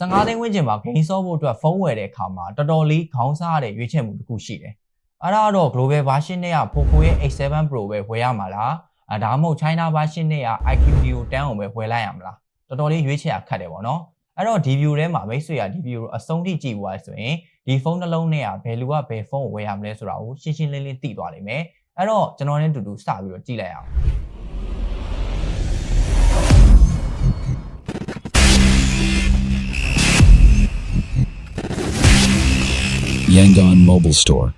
15သိန်းဝန်းကျင်မှာဂိမ်းဆော့ဖို့အတွက်ဖုန်းဝယ်တဲ့အခါမှာတော်တော်လေးခေါင်းစားရတဲ့ရွေးချယ်မှုတစ်ခုရှိတယ်။အဲ့ဒါတော့ global version နဲ့က Poco ရဲ့ X7 Pro ပဲဝယ်ရမှာလား။အဲဒါမှမဟုတ် China version နဲ့က IQ Neo 10ကိုပဲဝယ်လိုက်ရမလား။တော်တော်လေးရွေးချယ်ရခက်တယ်ပေါ့နော်။အဲ့တော့ဒီ view ထဲမှာမိတ်ဆွေကဒီ view ကိုအဆုံးထိကြည့်သွားဆိုရင်ဒီဖုန်းနှလုံးနဲ့ကဘယ်လူကဘယ်ဖုန်းကိုဝယ်ရမလဲဆိုတာကိုရှင်းရှင်းလင်းလင်းသိသွားလိမ့်မယ်။အဲ့တော့ကျွန်တော်နဲ့အတူတူစပြီးတော့ကြည့်လိုက်အောင် Yangon Mobile Store.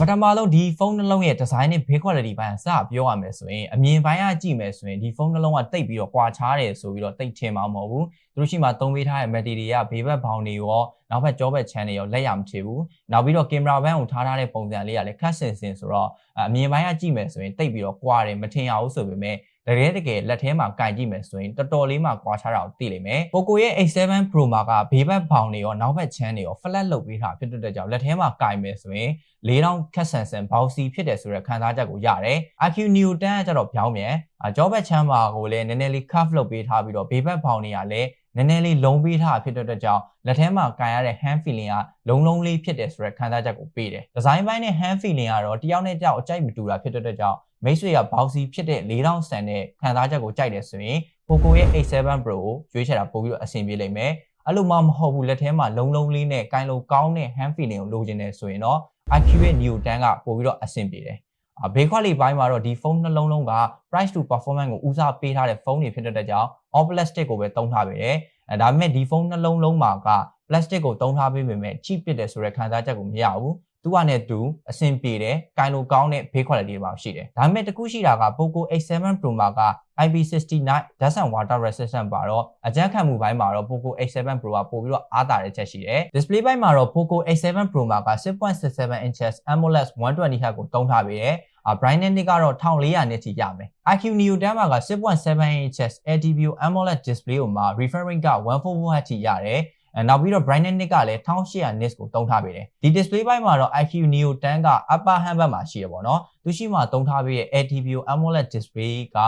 ပထမဆုံးဒီဖုန်းနှလုံးရဲ့ design နဲ့ build quality ဘိုင်းစပြောရမယ်ဆိုရင်အမြင်ပိုင်းကကြည့်မယ်ဆိုရင်ဒီဖုန်းနှလုံးကတိတ်ပြီးတော့ကွာခြားတယ်ဆိုပြီးတော့တိတ်ထင်မှာမဟုတ်ဘူးသူတို့ရှိမှသုံးပေးထားတဲ့ material ကဘေးဘက်ဘောင်တွေရောနောက်ဘက်ကြောဘက် channel ရောလက်ရမချေဘူးနောက်ပြီးတော့ camera band ကိုထားထားတဲ့ပုံစံလေးကလည်းခက်ဆင်ဆင်ဆိုတော့အမြင်ပိုင်းကကြည့်မယ်ဆိုရင်တိတ်ပြီးတော့ကွာတယ်မထင်ရဘူးဆိုပေမဲ့ တကယ်တကယ်လက်ထဲမှာကင်ကြည့်မယ်ဆိုရင်တော်တော်လေးမှကွာခြားတာကိုသိလိမ့်မယ် Poco ရဲ့ A7 Pro မှာကဘေးဘက်ဘောင်တွေရောနောက်ဘက် channel တွေရော flat လုပ်ပေးထားဖြစ်တဲ့ကြောင့်လက်ထဲမှာကင်မယ်ဆိုရင်4000ခက်ဆန်ဆန်ဘောက်စီဖြစ်တယ်ဆိုတဲ့ခံစားချက်ကိုရတယ်။ IQ Newton ကကျတော့ပြောင်းမြန်အကြောဘက်ချမ်းပါကိုလည်းနည်းနည်းလေး curve လုပ်ပေးထားပြီးတော့ဘေးဘက်ဘောင်တွေကလည်း နည်းနည်းလေးလုံးပေးထားဖြစ်တဲ့အတွက်ကြောင့်လက်ထဲမှာကန်ရတဲ့ hand feeling ကလုံးလုံးလေးဖြစ်တယ်ဆိုတဲ့ခံစားချက်ကိုပေးတယ်။ design ဘိုင်းနဲ့ hand feeling ကတော့တယောက်နဲ့တယောက်အကြိုက်မတူတာဖြစ်တဲ့အတွက်ကြောင့်မိတ်ဆွေကဘောက်စီဖြစ်တဲ့4000ဆန်တဲ့ခံစားချက်ကိုကြိုက်တယ်ဆိုရင် Poco ရဲ့ A7 Pro ကိုရွေးချယ်တာပို့ပြီးတော့အဆင်ပြေလိမ့်မယ်။အဲ့လိုမှမဟုတ်ဘူးလက်ထဲမှာလုံးလုံးလေးနဲ့ကိုင်လိုကောင်းတဲ့ hand feeling ကိုလိုချင်တယ်ဆိုရင်တော့ IQ ရဲ့ Neo 10ကပို့ပြီးတော့အဆင်ပြေတယ်။အ ဘေးခွက်လေးပိုင်းမှာတော့ဒီဖုန်းနှလုံးလုံးက price to performance ကိုဦးစားပေးထားတဲ့ဖုန်းတွေဖြစ်တဲ့ကြောင့် all plastic ကိုပဲသုံးထားပေတယ်။အဲဒါပေမဲ့ဒီဖုန်းနှလုံးလုံးမှာက plastic ကိုသုံးထားပေးပေမဲ့ cheap ဖြစ်တယ်ဆိုတဲ့ခံစားချက်ကိုမရဘူး။ သူကနဲ့သူအဆင်ပြေတယ်၊ကိုင်လိုကောင်းတဲ့ဘေး quality တွေပါရှိတယ်။ဒါပေမဲ့တခုရှိတာက Poco X7 Pro မှာက IP69 dust and water resistant ပါတော့အကြမ်းခံမှုပိုင်းမှာတော့ Poco X7 Pro ကပို့ပြီးတော့အားသာတဲ့ချက်ရှိတယ်။ display ဘိုင်းမှာတော့ Poco X7 Pro မှာက6.67 inches AMOLED 120Hz ကိုသုံးထားပေးတယ်။အ brightness ကတော့1400နစ်ထိရမယ်။ IQ Neo 10မှာက6.7 inches LTPO AMOLED display ကိုမှာ refresh rate က 144Hz ထိရတယ်။အဲ နောက်ပြီးတော့ brightness ကလည်း1800 nits ကိုသုံးထားပေးတယ်ဒီ display ဘိုင်းမှာတော့ IQ Neo 10က upper hand ဘက်မှာရှိရပါတော့သူရှိမှသုံးထားပေးရဲ့ LTPO AMOLED display က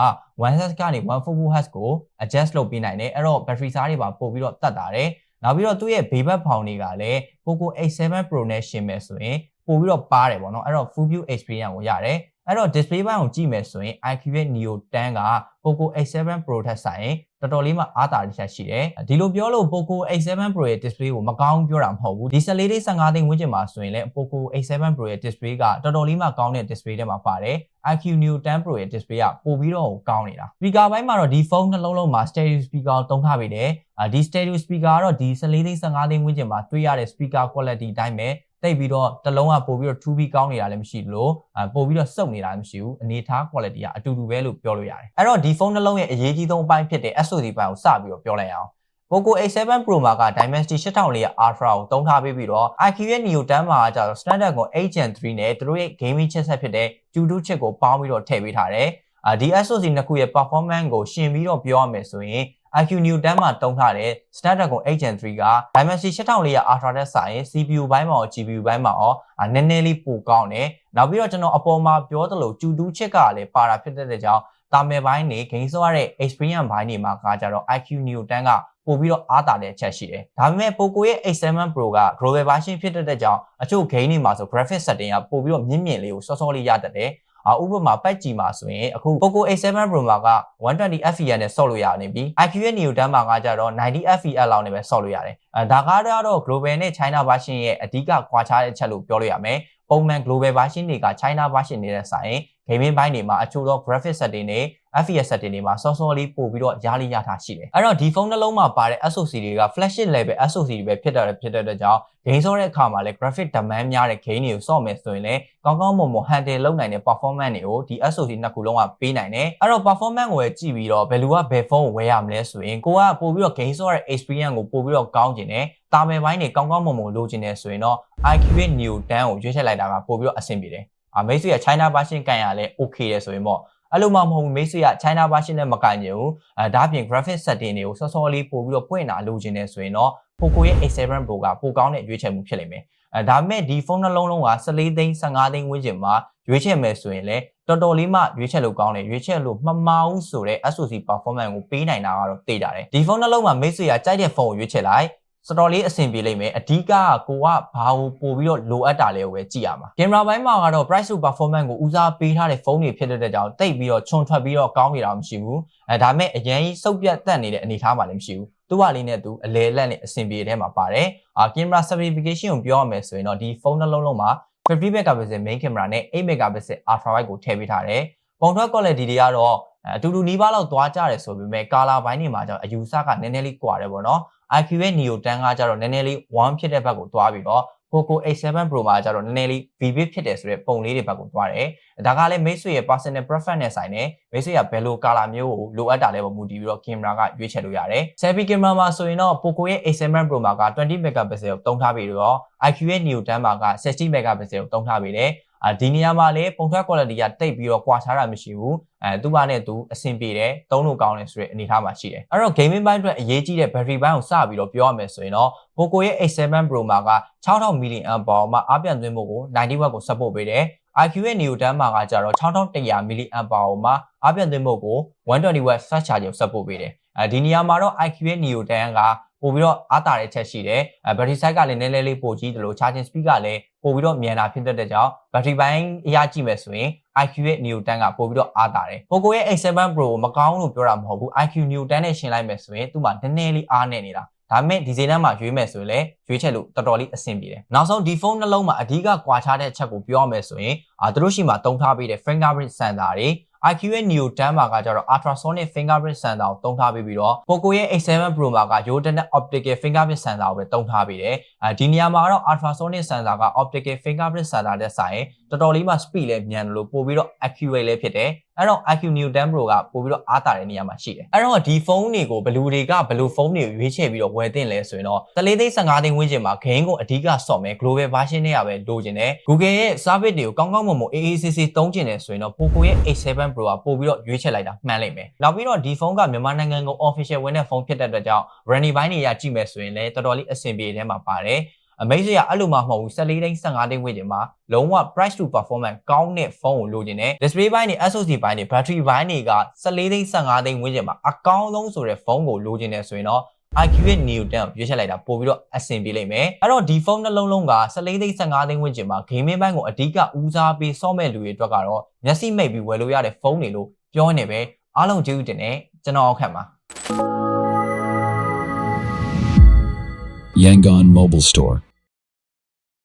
1Hz ကနေ 144Hz ကို adjust လုပ်ပေးနိုင်တယ်အဲ့တော့ battery size တွေပါပို့ပြီးတော့တတ်တာတယ်နောက်ပြီးတော့သူ့ရဲ့ဘေးဘက်ဖောင်တွေကလည်း Poco X7 Pro နဲ့ရှင်မယ်ဆိုရင်ပို့ပြီးတော့ပါတယ်ပေါ့နော်အဲ့တော့ full view experience ကိုရတယ်အဲ့တော့ display ဘိုင်းကိုကြည့်မယ်ဆိုရင် IQ ရဲ့ Neo 10က Poco X7 Pro ထက်ဆိုင်တော်တော်လေးမှအားသာတစ်ချက်ရှိတယ်ဒီလိုပြောလို့ Poco X7 Pro ရဲ့ display ကိုမကောင်းပြောတာမဟုတ်ဘူးဒီ14လေး15သိန်းဝန်းကျင်မှာဆိုရင်လည်း Poco X7 Pro ရဲ့ display ကတော်တော်လေးမှကောင်းတဲ့ display ထဲမှာပါတယ် IQ Neo 10 Pro ရဲ့ display ကပိုပြီးတော့ကောင်းနေတာ speaker ဘိုင်းမှာတော့ဒီဖုန်းနှလုံးလုံးမှာ stereo speaker ကိုသုံးထားပေးတယ်ဒီ stereo speaker ကတော့ဒီ14သိန်း15သိန်းဝန်းကျင်မှာတွေ့ရတဲ့ speaker quality အတိုင်းပဲ တိတ်ပြီးတော့တလုံးကပို့ပြီးတော့ 2B ကောင်းနေတာလည်းမရှိလို့ပို့ပြီးတော့စုပ်နေတာလည်းမရှိဘူးအနေထား quality ကအတူတူပဲလို့ပြောလို့ရတယ်အဲ့တော့ဒီဖုန်းနှလုံးရဲ့အရေးကြီးဆုံးအပိုင်းဖြစ်တဲ့ SOC ဘိုင်းကိုစပြီးတော့ပြောလိုက်အောင် Poco A7 Pro မှာက Dimensity 8400 Ultra ကိုသုံးထားပေးပြီးတော့ IQ ရဲ့ Neo 10မှာကျတော့ Standard ကို 8 Gen 3နဲ့သူတို့ရဲ့ gaming chipset ဖြစ်တဲ့ Q2 chip ကိုပေါင်းပြီးတော့ထည့်ပေးထားတယ်။အာဒီ SoC နှစ်ခုရဲ့ performance ကိုရှင်ပြီးတော့ပြောရမယ်ဆိုရင် IQ Neo 10မှာတုံးထားတဲ့ Snapdragon 8 Gen 3က Dimensity 8400 Ultra တဲ့ဆိုင် CPU ဘိုင်းမှာရော GPU ဘိုင်းမှာရောနည်းနည်းလေးပိုကောင်းတယ်။နောက်ပြီးတော့ကျွန်တော်အပေါ်မှာပြောသလို Q2 chip ကလည်းပါတာဖြစ်တဲ့ကြောင့်တာမယ်ဘိုင်းနေ game ဆိုရတဲ့ experience ဘိုင်းတွေမှာကကြတော့ IQ Neo 10ကပို့ပြီးတော့အားတာတဲ့အချက်ရှိတယ်။ဒါပေမဲ့ Poco ရဲ့ A7 Pro က global version ဖြစ်တဲ့ကြောင့်အချို့ game တွေမှာဆို graphics setting ကပို့ပြီးတော့မြင့်မြင့်လေးကိုစောစောလေးရတတ်တယ်။အာ ဥပမာ patch ကြီးမှာဆိုရင်အခု Poco A7 Pro မှာက 120 fps နဲ့ဆော့လို့ရနေပြီ IQ ရဲ့ Neo 10မှာကကြတော့90 fps လောက်နဲ့ပဲဆော့လို့ရတယ်အဲဒါကတော့ global နဲ့ China version ရဲ့အဓိကကွာခြားတဲ့ချက်လို့ပြောလို့ရမယ် ပုံမှန် global version တွေက China version တွေနဲ့ဆိုင် gaming ဘိုင်းတွေမှာအချို့သော graphic setting တွေ FPS setting တွေမှာစောစောလေးပို့ပြီးတော့ရလိရထားရှိတယ်အဲ့တော့ဒီဖုန်းနှလုံးမှာပါတဲ့ SoC တွေက flagship level SoC တွေပဲဖြစ်တဲ့ဖြစ်တဲ့အတွက်ကြောင့် game ဆော့တဲ့အခါမှာလည်း graphic demand များတဲ့ game တွေကိုဆော့မယ်ဆိုရင်လည်းကောင်းကောင်းမွန်မွန် handle လုပ်နိုင်တဲ့ performance တွေကိုဒီ SoC နှစ်ခုလုံးကပေးနိုင်တယ်အဲ့တော့ performance ကိုကြည့်ပြီးတော့ဘယ်လူကဘယ်ဖုန်းကိုဝယ်ရမလဲဆိုရင်ကိုကပို့ပြီးတော့ game ဆော့တဲ့ experience ကိုပို့ပြီးတော့ကောင်းကျင်တယ်တာမယ်ပိုင်းတွေကောင်းကောင်းမွန်မွန်လိုချင်တယ်ဆိုရင်တော့ IQ Neo 10ကိုရွေးချယ်လိုက်တာကပို့ပြီးတော့အဆင်ပြေတယ်အမေးဆွေက China version ကန်ရလဲ okay တယ်ဆိုရင်ပေါ့အဲ့လိုမှမဟုတ်ဘူးမိတ်ဆွေက China version နဲ့မကန်ကြဘူးအဲဒါအပြင် graphic setting တွေကိုစောစောလေးပို့ပြီးတော့ပွင့်တာလိုချင်တယ်ဆိုရင်တော့ Poco ရဲ့ A7 Pro ကပိုကောင်းတဲ့ရွေးချယ်မှုဖြစ်လိမ့်မယ်အဲဒါပေမဲ့ဒီဖုန်းနှလုံးလုံးက14သိန်း15သိန်းဝန်းကျင်မှာရွေးချယ်မယ်ဆိုရင်လည်းတော်တော်လေးမှရွေးချယ်လို့ကောင်းတယ်ရွေးချယ်လို့မမအောင်ဆိုတဲ့ SoC performance ကိုပေးနိုင်တာကတော့သိကြတယ်ဒီဖုန်းနှလုံးမှာမိတ်ဆွေကကြိုက်တဲ့ဖုန်းကိုရွေးချယ်လိုက် စတော်လေးအဆင်ပြေလိမ့်မယ်အဓိကကကိုကဘာကိုပို့ပြီးတော့လိုအပ်တာလဲကိုပဲကြည့်ရမှာကင်မရာဘိုင်းမှာကတော့ price to performance ကိုဦးစားပေးထားတဲ့ဖုန်းတွေဖြစ်တဲ့ကြောင့်တိတ်ပြီးတော့ခြုံထွက်ပြီးတော့ကောင်းနေတာမရှိဘူးအဲဒါပေမဲ့အရင်ကြီးစုပ်ပြတ်တက်နေတဲ့အနေအထားမှလည်းမရှိဘူးသူ့ဟာလေးနဲ့သူအလဲလက်နဲ့အဆင်ပြေတဲ့မှာပါတယ်အာကင်မရာ certification ကိုပြောရမယ်ဆိုရင်တော့ဒီဖုန်းနှလုံးလုံးမှာ50 megapixel main camera နဲ့8 megapixel ultra wide ကိုထည့်ပေးထားတယ်ပုံထွက် quality တွေကတော့အတူတူနီးပါးလောက်သွားကြတယ်ဆိုပေမဲ့ color ဘိုင်းတွေမှာကျတော့အယူဆကနည်းနည်းလေးကွာတယ်ပေါ့နော် IQ ရဲ့ Neo 10ကကျတော့နည်းနည်းလေး1ဖြစ်တဲ့ဘက်ကိုသွားပြီးတော့ Poco A7 Pro မှာကျတော့နည်းနည်းလေး vivid ဖြစ်တယ်ဆိုတဲ့ပုံလေးတွေဘက်ကိုသွားတယ်။ဒါကလည်းမိတ်ဆွေရဲ့ personal preference နဲ့ဆိုင်တယ်။မိတ်ဆွေကဘယ်လို color မျိုးကိုလိုအပ်တာလဲပေါ့မူတည်ပြီးတော့ camera ကရွေးချယ်လို့ရတယ်။ selfie camera မှာဆိုရင်တော့ Poco ရဲ့ A7 Pro မှာက20 megapixel ကိုတုံးထားပြီးတော့ IQ ရဲ့ Neo 10မှာက60 megapixel ကိုတုံးထားပြီးတယ်။ အာဒီနေရာမှာလည်းပုံထွက် quality ကတိတ်ပြီးတော့ကွာခြားတာမရှိဘူးအဲသူ့ဘာနဲ့သူအဆင်ပြေတယ်သုံးလို့ကောင်းတယ်ဆိုတဲ့အနေအထားမှာရှိတယ်အဲ့တော့ gaming ဘိုင်းအတွက်အရေးကြီးတဲ့ battery ဘိုင်းကိုစပြီးတော့ပြောရမယ်ဆိုရင်တော့ Poco ရဲ့ A7 Pro မှာက6000 mAh ပေါင်မှာအားပြန်သွင်းဖို့ကို90 watt ကို support ပေးတယ် IQ ရဲ့ Neo 10မှာကကြတော့6100 mAh ပေါင်မှာအားပြန်သွင်းဖို့ကို120 watt fast charger ကို support ပေးတယ်အဲဒီနေရာမှာတော့ IQ ရဲ့ Neo 10က ပို့ပြီးတော့အားတာတဲ့ချက်ရှိတယ်အဲ battery size ကလည်းနည်းနည်းလေးပိုကြီးတယ်လို့ charging speed ကလည်းပို့ပြီးတော့မြန်တာဖြစ်တဲ့ကြောင့် battery ဘိုင်းအရကြည့်မယ်ဆိုရင် IQ ရဲ့ Neo 10ကပို့ပြီးတော့အားတာတယ် Poco ရဲ့ A7 Pro ကိုမကောင်းလို့ပြောတာမဟုတ်ဘူး IQ Neo 10နဲ့ရှင်းလိုက်မယ်ဆိုရင်သူ့မှာနည်းနည်းလေးအားနေနေတာဒါပေမဲ့ဒီဇိမ်းတန်းမှာရွေးမယ်ဆိုရင်လည်းရွေးချက်လို့တော်တော်လေးအဆင်ပြေတယ်နောက်ဆုံးဒီဖုန်းနှလုံးမှာအဓိကကွာခြားတဲ့ချက်ကိုပြောရမယ်ဆိုရင်အာသူတို့ရှိမှာတုံးထားပေးတဲ့ fingerprint sensor တွေ IQ ရဲ့ Neo 10မှာကကျတော့ ultrasonic fingerprint sensor ကိုတုံးထားပေးပြီးတော့ Poco ရဲ့ A7 Pro မှာက Yodenet optical fingerprint sensor ကိုပဲတုံးထားပေးတယ်အဲဒီနေရာမှာကတော့ ultrasonic sensor က optical fingerprint sensor တဲ့ဆိုင်တော်တော်လေးမှ speed လည်းမြန်တယ်လို့ပို့ပြီးတော့ accurate လည်းဖြစ်တယ် အဲ့တော့ IQ Neo 10 Pro ကပို့ပြီးတော့အားတာတဲ့နေရာမှာရှိတယ်အဲ့တော့ဒီဖုန်းတွေကိုဘယ်လူတွေကဘယ်လိုဖုန်းတွေရွေးချယ်ပြီးတော့ဝယ်သင့်လဲဆိုရင်တော့တလေးသိန်း15သိန်းဝန်းကျင်မှာ game ကိုအဓိကဆော့မယ် global version တွေကပဲလိုချင်တယ် Google ရဲ့ service တွေကိုကောင်းကောင်းမွန်မွန် AACC သုံးချင်တယ်ဆိုရင်တော့ Poco ရဲ့ A7 Pro ကပို့ပြီးတော့ရွေးချယ်လိုက်တာမှန်လိမ့်မယ်နောက်ပြီးတော့ဒီဖုန်းကမြန်မာနိုင်ငံကို official ဝင်တဲ့ဖုန်းဖြစ်တဲ့အတွက်ကြောင့် running ဘိုင်းတွေရကြည့်မယ်ဆိုရင်လည်းတော်တော်လေးအဆင်ပြေတဲ့မှာပါတယ် အမိတ်ဆွေကအဲ့လိုမှမဟုတ်ဘူး14သိန်း15သိန်းဝန်းကျင်မှာလုံးဝ price to performance ကောင်းတဲ့ဖုန်းကိုလိုချင်တယ် display ဘိုင်းတွေ SoC ဘိုင်းတွေ battery ဘိုင်းတွေက14သိန်း15သိန်းဝန်းကျင်မှာအကောင်းဆုံးဆိုတဲ့ဖုန်းကိုလိုချင်တယ်ဆိုရင်တော့ IQ ရဲ့ Neo 10ကိုရွေးချယ်လိုက်တာပို့ပြီးတော့အဆင်ပြေလိမ့်မယ်အဲ့တော့ဒီဖုန်းနှလုံးလုံးက14သိန်း15သိန်းဝန်းကျင်မှာ gaming ဘိုင်းကိုအဓိကဦးစားပေးစော့မဲ့လူတွေအတွက်ကတော့မျက်စိမိတ်ပြီးဝယ်လို့ရတဲ့ဖုန်းတွေလို့ပြောနေပဲအားလုံးကျေးဇူးတင်တယ်ကျွန်တော်အောက်ခံပါ Yangon Mobile Store.